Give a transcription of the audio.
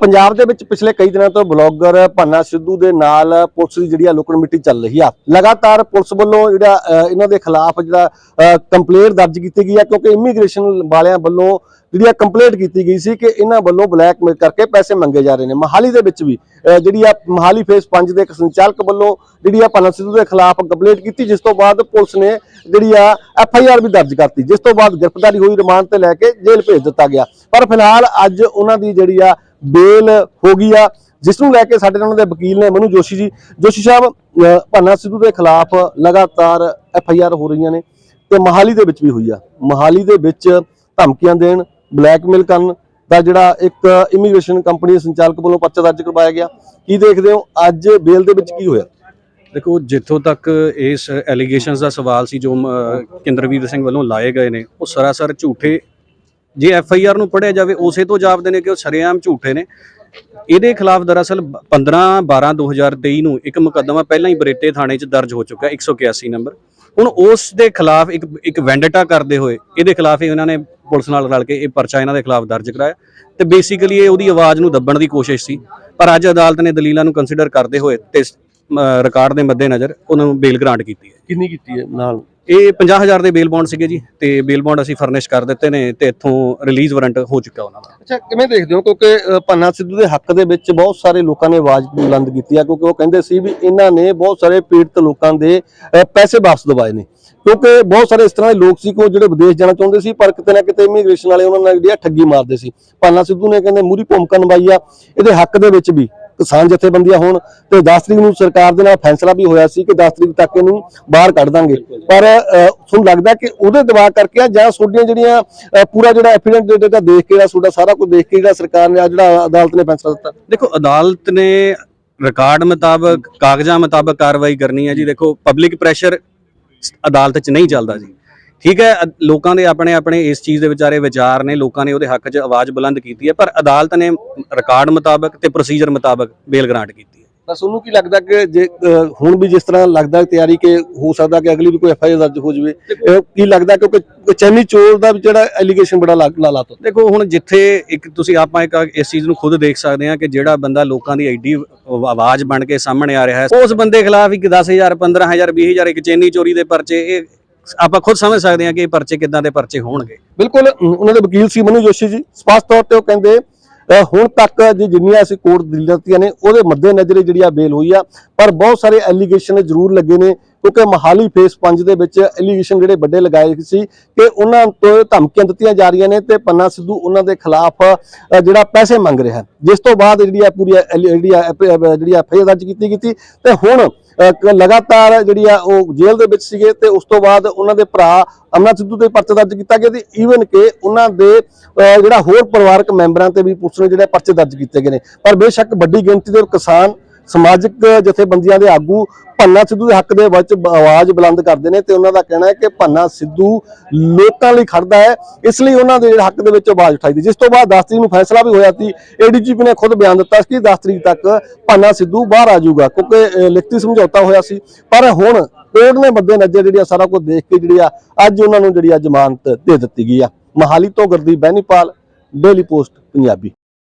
ਪੰਜਾਬ ਦੇ ਵਿੱਚ ਪਿਛਲੇ ਕਈ ਦਿਨਾਂ ਤੋਂ ਬਲੌਗਰ ਭੰਨਾ ਸਿੱਧੂ ਦੇ ਨਾਲ ਪੁਲਿਸ ਦੀ ਜਿਹੜੀ ਆ ਲੁਕਣ ਮਿੱਟੀ ਚੱਲ ਰਹੀ ਆ। ਲਗਾਤਾਰ ਪੁਲਿਸ ਵੱਲੋਂ ਜਿਹੜਾ ਇਹਨਾਂ ਦੇ ਖਿਲਾਫ ਜਿਹੜਾ ਕੰਪਲੇਂਟ ਦਰਜ ਕੀਤੀ ਗਈ ਆ ਕਿਉਂਕਿ ਇਮੀਗ੍ਰੇਸ਼ਨ ਵਾਲਿਆਂ ਵੱਲੋਂ ਜਿਹੜੀ ਆ ਕੰਪਲੇਂਟ ਕੀਤੀ ਗਈ ਸੀ ਕਿ ਇਹਨਾਂ ਵੱਲੋਂ ਬਲੈਕਮੇਲ ਕਰਕੇ ਪੈਸੇ ਮੰਗੇ ਜਾ ਰਹੇ ਨੇ। ਮਹਾਲੀ ਦੇ ਵਿੱਚ ਵੀ ਜਿਹੜੀ ਆ ਮਹਾਲੀ ਫੇਸ 5 ਦੇ ਇੱਕ ਸੰਚਾਲਕ ਵੱਲੋਂ ਜਿਹੜੀ ਆ ਭੰਨਾ ਸਿੱਧੂ ਦੇ ਖਿਲਾਫ ਕੰਪਲੇਂਟ ਕੀਤੀ, ਜਿਸ ਤੋਂ ਬਾਅਦ ਪੁਲਿਸ ਨੇ ਜਿਹੜੀ ਆ ਐਫ ਆਈ ਆਰ ਵੀ ਦਰਜ ਕਰਤੀ, ਜਿਸ ਤੋਂ ਬਾਅਦ ਗ੍ਰਿਫਤਾਰੀ ਹੋਈ, ਰਿਮਾਂਡ ਤੇ ਲੈ ਕੇ ਜੇਲ੍ਹ ਭੇਜ ਦਿੱਤਾ ਗਿਆ। ਪਰ ਫਿਲਹਾਲ ਅੱਜ ਉਹਨਾਂ ਦੀ ਜਿਹੜੀ ਆ ਬੇਲ ਹੋ ਗਈ ਆ ਜਿਸ ਨੂੰ ਲੈ ਕੇ ਸਾਡੇ ਨਾਲ ਉਹਨਾਂ ਦੇ ਵਕੀਲ ਨੇ ਮਨੂ ਜੋਸ਼ੀ ਜੀ। ਜੋਸ਼ੀ ਸਾਹਿਬ ਅਹ ਭਾਨਾ ਸਿੱਧੂ ਦੇ ਖਿਲਾਫ ਲਗਾਤਾਰ ਐਫ ਆਈ ਆਰ ਹੋ ਰਹੀਆਂ ਨੇ ਤੇ ਮਹਾਲੀ ਦੇ ਵਿੱਚ ਵੀ ਹੋਈ ਆ। ਮਹਾਲੀ ਦੇ ਵਿੱਚ ਧਮਕੀਆਂ ਦੇਣ ਬਲੈਕਮੇਲ ਕਰਨ ਦਾ ਜਿਹੜਾ ਇੱਕ ਇਮੀਗ੍ਰੇਸ਼ਨ ਕੰਪਨੀ ਦੇ ਸੰਚਾਲਕ ਵੱਲੋਂ ਪਰਚਾ ਦਰਜ ਕਰਵਾਇਆ ਗਿਆ। ਕੀ ਦੇਖਦੇ ਹੋ? ਅੱਜ ਬੇਲ ਦੇ ਵਿੱਚ ਕੀ ਹੋਇਆ? ਦੇਖੋ ਜਿੱਥੋਂ ਤੱਕ ਇਸ ਐਲੀਗੇਸ਼ਨਸ ਦਾ ਸਵਾਲ ਸੀ ਜੋ ਅਮ, ਕੇਂਦਰਵੀਰ ਸਿੰਘ ਵੱਲੋਂ ਲਾਏ ਗਏ ਨੇ ਉਹ ਸਰਾਸਰ ਝੂਠੇ ਜੇ ਐਫ ਆਈ ਆਰ ਨੂੰ ਪੜਿਆ ਜਾਵੇ, ਉਸੇ ਤੋਂ ਜਾਪਦੇ ਨੇ ਕਿ ਉਹ ਸਰੇਆਮ ਝੂਠੇ ਨੇ। ਇਹਦੇ ਖਿਲਾਫ ਦਰਅਸਲ 15 12 2023 ਨੂੰ ਇੱਕ ਮੁਕੱਦਮਾ ਪਹਿਲਾਂ ਹੀ ਬਰੇਟੇ ਥਾਣੇ 'ਚ ਦਰਜ ਹੋ ਚੁੱਕਾ 181 ਨੰਬਰ। ਹੁਣ ਉਸ ਦੇ ਖਿਲਾਫ ਇੱਕ ਇੱਕ ਵੈਂਡੇਟਾ ਕਰਦੇ ਹੋਏ, ਇਹਦੇ ਖਿਲਾਫ ਹੀ ਉਹਨਾਂ ਨੇ ਪੁਲਿਸ ਨਾਲ ਰਲ ਕੇ ਇਹ ਪਰਚਾ ਇਹਨਾਂ ਦੇ ਖਿਲਾਫ ਦਰਜ ਕਰਾਇਆ। ਤੇ ਬੇਸਿਕਲੀ ਇਹ ਉਹਦੀ ਆਵਾਜ਼ ਨੂੰ ਦੱਬਣ ਦੀ ਕੋਸ਼ਿਸ਼ ਸੀ। ਪਰ ਅੱਜ ਅਦਾਲਤ ਨੇ ਦਲੀਲਾਂ ਨੂੰ ਕੰਸੀਡਰ ਕਰਦੇ ਹੋਏ ਤੇ ਰਿਕਾਰਡ ਦੇ ਮੱਦੇਨਜ਼ਰ ਉਹਨਾਂ ਨੂੰ ਬੇਲ ਗ੍ਰਾਂਟ ਕੀਤੀ ਹੈ। ਕਿੰਨੀ ਕੀਤੀ ਹੈ? ਨਾਲ ਇਹ 50000 ਦੇ ਬੇਲ ਬੌਂਡ ਸੀਗੇ ਜੀ ਤੇ ਬੇਲ ਬੌਂਡ ਅਸੀਂ ਫਰਨਿਸ਼ ਕਰ ਦਿੱਤੇ ਨੇ ਤੇ ਇੱਥੋਂ ਰਿਲੀਜ਼ ਵਾਰੰਟ ਹੋ ਚੁੱਕਾ ਉਹਨਾਂ ਦਾ। ਅੱਛਾ ਕਿਵੇਂ ਦੇਖਦੇ ਹੋ? ਕਿਉਂਕਿ ਅ, ਭਾਨਾ ਸਿੱਧੂ ਦੇ ਹੱਕ ਦੇ ਵਿੱਚ ਬਹੁਤ ਸਾਰੇ ਲੋਕਾਂ ਨੇ ਆਵਾਜ਼ ਬੁਲੰਦ ਕੀਤੀ ਆ ਕਿਉਂਕਿ ਉਹ ਕਹਿੰਦੇ ਸੀ ਵੀ ਇਹਨਾਂ ਨੇ ਬਹੁਤ ਸਾਰੇ ਪੀੜਤ ਲੋਕਾਂ ਦੇ ਪੈਸੇ ਵਾਪਸ ਦਵਾਏ ਨੇ। ਕਿਉਂਕਿ ਬਹੁਤ ਸਾਰੇ ਇਸ ਤਰ੍ਹਾਂ ਦੇ ਲੋਕ ਸੀ ਕੋ ਜਿਹੜੇ ਵਿਦੇਸ਼ ਜਾਣਾ ਚਾਹੁੰਦੇ ਸੀ ਪਰ ਕਿਤੇ ਨਾ ਕਿਤੇ ਇਮੀਗ੍ਰੇਸ਼ਨ ਵਾਲੇ ਉਹਨਾਂ ਨਾਲ ਜਿਹੜੀ ਆ ਠੱਗੀ ਮਾਰਦੇ ਸੀ। ਭਾਨਾ ਸਿੱਧੂ ਨੇ ਕਹਿੰਦੇ ਮੂਰੀ ਭੂਮਿਕਾ ਨਿਭਾਈ ਆ ਇਹਦੇ ਹੱਕ ਦੇ ਵਿੱਚ ਵੀ। ਕਿਸਾਨ ਜਥੇਬੰਦੀਆਂ ਹੋਣ ਤੇ 10 ਤਰੀਕ ਨੂੰ ਸਰਕਾਰ ਦੇ ਨਾਲ ਫੈਸਲਾ ਵੀ ਹੋਇਆ ਸੀ ਕਿ 10 ਤਰੀਕ ਤੱਕ ਇਹਨੂੰ ਬਾਹਰ ਕੱਢ ਦਾਂਗੇ। ਪਰ ਤੁਹਾਨੂੰ ਲੱਗਦਾ ਕਿ ਉਹਦੇ ਦਬਾਅ ਕਰਕੇ ਜਾਂ ਤੁਹਾਡੀਆਂ ਜਿਹੜੀਆਂ ਪੂਰਾ ਜਿਹੜਾ ਐਫੀਡੈਂਟ ਡੇਟਾ ਦੇਖ ਕੇ ਜਿਹੜਾ ਤੁਹਾਡਾ ਸਾਰਾ ਕੁਝ ਦੇਖ ਕੇ ਜਿਹੜਾ ਸਰਕਾਰ ਨੇ ਜਿਹੜਾ ਅਦਾਲਤ ਨੇ ਫੈਸਲਾ ਦਿੱਤਾ? ਦੇਖੋ, ਅਦਾਲਤ ਨੇ ਰਿਕਾਰਡ ਮੁਤਾਬਕ, ਕਾਗਜ਼ਾਂ ਮੁਤਾਬਕ ਕਾਰਵਾਈ ਕਰਨੀ ਹੈ ਜੀ। ਦੇਖੋ ਪਬਲਿਕ ਪ੍ਰੈਸ਼ਰ ਅਦਾਲਤ 'ਚ ਨਹੀਂ ਚੱਲਦਾ ਜੀ। ਠੀਕ ਹੈ ਲੋਕਾਂ ਦੇ ਆਪਣੇ ਆਪਣੇ ਇਸ ਚੀਜ਼ ਦੇ ਵਿਚਾਰੇ ਵਿਚਾਰ ਨੇ ਲੋਕਾਂ ਨੇ ਉਹਦੇ ਹੱਕ 'ਚ ਆਵਾਜ਼ ਬੁਲੰਦ ਕੀਤੀ ਹੈ ਪਰ ਅਦਾਲਤ ਨੇ ਰਿਕਾਰਡ ਮੁਤਾਬਕ ਤੇ ਪ੍ਰੋਸੀਜਰ ਮੁਤਾਬਕ ਬੇਲ ਗ੍ਰਾਂਟ ਕੀਤੀ ਹੈ। ਤਾਂ ਤੁਹਾਨੂੰ ਕੀ ਲੱਗਦਾ ਕਿ ਜੇ ਹੁਣ ਵੀ ਜਿਸ ਤਰ੍ਹਾਂ ਲੱਗਦਾ ਤਿਆਰੀ ਕਿ ਹੋ ਸਕਦਾ ਕਿ ਅਗਲੀ ਵੀ ਕੋਈ ਐਫ ਆਈ ਆਰ ਦਰਜ ਹੋ ਜਾਵੇ ਇਹ ਕੀ ਲੱਗਦਾ ਕਿਉਂਕਿ ਚੈਨੀ ਚੋਰ ਦਾ ਵੀ ਜਿਹੜਾ ਐਲੀਗੇਸ਼ਨ ਬੜਾ ਲਾ ਲਾ ਲਾਤਾ ਦੇਖੋ ਹੁਣ ਜਿੱਥੇ ਇੱਕ ਤੁਸੀਂ ਆਪਾਂ ਇੱਕ ਇਸ ਚੀਜ਼ ਨੂੰ ਖੁਦ ਦੇਖ ਸਕਦੇ ਹਾਂ ਕਿ ਜਿਹੜਾ ਬੰਦਾ ਲੋਕਾਂ ਦੀ ਐਡੀ ਆਵ- ਆਵਾਜ਼ ਬਣ ਕੇ ਸਾਹਮਣੇ ਆ ਰਿਹਾ ਹੈ ਉਸ ਬੰਦੇ ਖਿਲਾਫ ਇੱਕ 10000 15000 20000 ਇੱਕ ਚੇਨੀ ਚੋਰੀ ਦੇ ਪਰਚੇ ਇਹ ਆਪਾਂ ਖੁਦ ਸਮਝ ਸਕਦੇ ਹਾਂ ਕਿ ਇਹ ਪਰਚੇ ਕਿੱਦਾਂ ਦੇ ਪਰਚੇ ਹੋਣਗੇ। ਬਿਲਕੁਲ ਉਹਨਾਂ ਦੇ ਵਕੀਲ ਸੀ ਮਨੂ ਜੋਸ਼ੀ ਜੀ। ਸਪਸ਼ਟ ਤੌਰ ਤੇ ਉਹ ਕਹਿੰਦੇ ਹੁਣ ਤੱਕ ਜੇ ਜਿੰਨੀਆਂ ਅਸੀਂ ਕੋਰਟ ਦਿੱਤੀਆਂ ਨੇ, ਉਹਦੇ ਮੱਦੇ ਨਜ਼ਰ ਜਿਹੜੀ ਆ ਬੇਲ ਹੋਈ ਆ, ਪਰ ਬਹੁਤ ਸਾਰੇ ਐਲੀਗੇਸ਼ਨ ਜ਼ਰੂਰ ਲੱਗੇ ਨੇ, ਕਿਉਂਕਿ ਮਹਾਲੀ ਫੇਸ 5 ਦੇ ਵਿੱਚ ਐਲੀਗੇਸ਼ਨ ਜਿਹੜੇ ਵੱਡੇ ਲਗਾਏ ਸੀ ਕਿ ਉਹਨਾਂ ਤੋਂ ਧਮਕੀਆਂ ਦਿੱਤੀਆਂ ਜਾ ਰਹੀਆਂ ਨੇ ਤੇ ਪੰਨਾ ਸਿੱਧੂ ਉਹਨਾਂ ਦੇ ਖਿਲਾਫ ਜਿਹੜਾ ਪੈਸੇ ਮੰਗ ਰਿਹਾ ਜਿਸ ਤੋਂ ਬਾਅਦ ਜਿਹੜੀ ਆ ਪੂਰੀ ਐਲੀ- ਜਿਹੜੀ ਆ ਜਿਹੜੀ ਐਫ ਆਈ ਆਰ ਦਰਜ ਕੀਤੀ ਕੀਤੀ ਤੇ ਹੁਣ ਲਗਾਤਾਰ ਜਿਹੜੀ ਆ ਉਹ ਜੇਲ੍ਹ ਦੇ ਵਿੱਚ ਸੀਗੇ ਤੇ ਉਸ ਤੋਂ ਬਾਅਦ ਉਹਨਾਂ ਦੇ ਭਰਾ ਅਮਰਨਾਥ ਸਿੱਧੂ ਤੇ ਪਰਚਾ ਦਰਜ ਕੀਤਾ ਗਿਆ ਤੇ ਈਵਨ ਕਿ ਉਹਨਾਂ ਦੇ ਅ, ਜਿਹੜਾ ਹੋਰ ਪਰਿਵਾਰਕ ਮੈਂਬਰਾਂ ਤੇ ਵੀ ਪੁਲਿਸ ਨੇ ਜਿਹੜੇ ਪਰਚੇ ਦਰਜ ਕੀਤੇ ਗਏ ਨੇ। ਪਰ ਬੇਸ਼ੱਕ ਵੱਡੀ ਗਿਣਤੀ ਦੇ ਕਿਸਾਨ ਸਮਾਜਿਕ ਜਥੇਬੰਦੀਆਂ ਦੇ ਆਗੂ ਭੰਨਾ ਸਿੱਧੂ ਦੇ ਹੱਕ ਦੇ ਵਿੱਚ ਆਵਾਜ਼ ਬੁਲੰਦ ਕਰਦੇ ਨੇ ਤੇ ਉਹਨਾਂ ਦਾ ਕਹਿਣਾ ਹੈ ਕਿ ਭੰਨਾ ਸਿੱਧੂ ਲੋਕਾਂ ਲਈ ਖੜਦਾ ਹੈ, ਇਸ ਲਈ ਉਹਨਾਂ ਦੇ ਹੱਕ ਦੇ ਵਿੱਚ ਆਵਾਜ਼ ਉਠਾਈ ਦੀ। ਜਿਸ ਤੋਂ ਬਾਅਦ 10 ਤਰੀਕ ਨੂੰ ਫੈਸਲਾ ਵੀ ਹੋਇਆ ਸੀ ਏਡੀਜੀਪੀ ਨੇ ਖੁਦ ਬਿਆਨ ਦਿੱਤਾ ਸੀ ਕਿ 10 ਤਰੀਕ ਤੱਕ ਭੰਨਾ ਸਿੱਧੂ ਬਾਹਰ ਆ ਜਾਊਗਾ, ਕਿਉਂਕਿ ਲਿਖਤੀ ਸਮਝੌਤਾ ਹੋਇਆ ਸੀ। ਪਰ ਹੁਣ ਕੋਰਟ ਨੇ ਮੱਦੇ ਨਜ਼ਰ ਜਿਹੜੀ ਆ ਸਾਰਾ ਕੁਝ ਦੇਖ ਕੇ ਜਿਹੜੀ ਆ ਅੱਜ ਉਹਨਾਂ ਨੂੰ ਜਿਹੜੀ ਆ ਜ਼ਮਾਨਤ ਦੇ ਦਿੱਤੀ ਗਈ ਆ। ਮਹਾਲੀ ਤੋਂ ਗੁਰਦੀਪ ਬੈਨੀਪਾਲ, ਡੇਲੀ ਪੋਸਟ, ਪੰਜਾਬੀ।